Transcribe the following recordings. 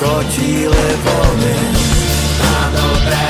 хотіли вони, а до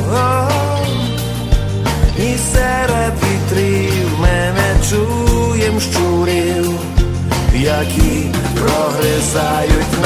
які